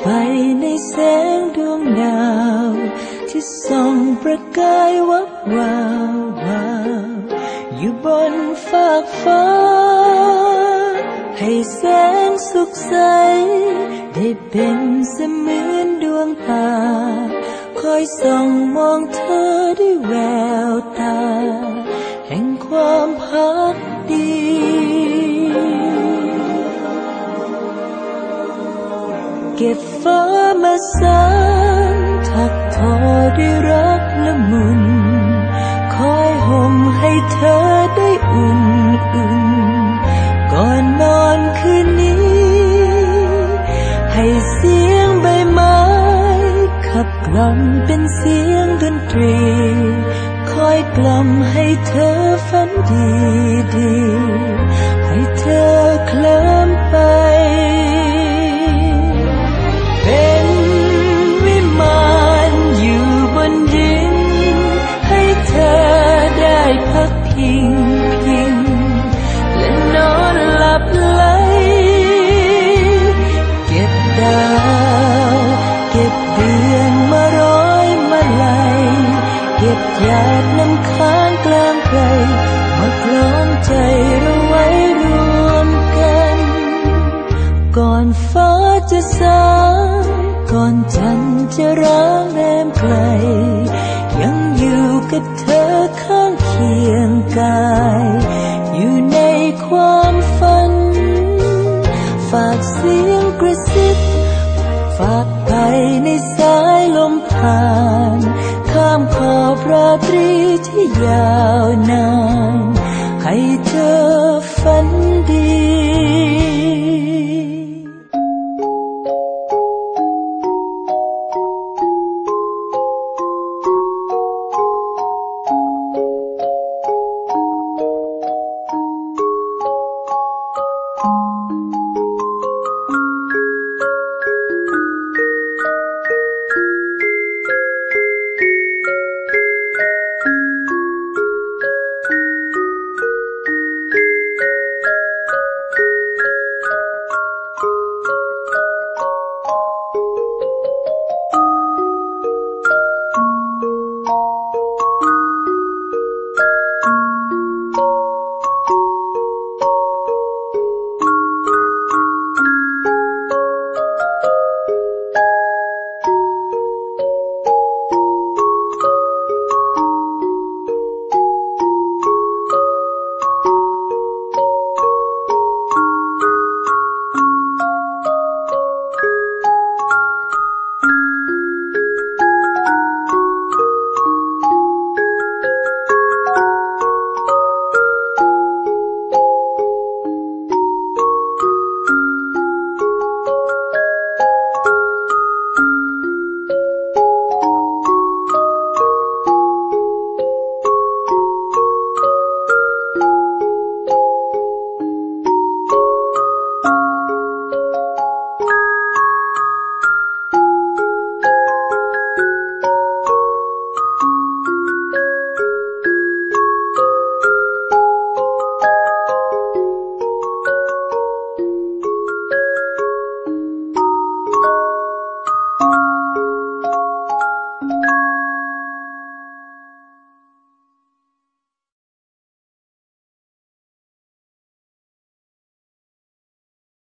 ไปในแสงดวงดาว ที่ส่องประกายวับวาววาวอยู่บนฟากฟ้า ให้แสงสุขใส ได้เป็นเสมือนดวงตา คอยส่องมองเธอด้วยแววตา แห่งความพัก ก็บฟ้ามาสานถักทอด้วยรักละมุน คอยห่มให้เธอได้อุ่นอุ่น ก่อนนอนคืนนี้ ให้เสียงใบไม้ขับกล่อมเป็นเสียงดนตรี คอยกล่อมให้เธอฝันดีดี หยาดน้ำค้างกลางไกลมาคล้องใจเราไว้รวมกัน ก่อนฟ้าจะสางก่อนจันจะร้างแรมไกล ยังอยู่กับเธอข้างเคียงกาย อยู่ในความฝัน ฝากเสียงกระซิบฝากไปในสายลมผ่านามขอบราตรีที่ยาวนานให้เธอฝัน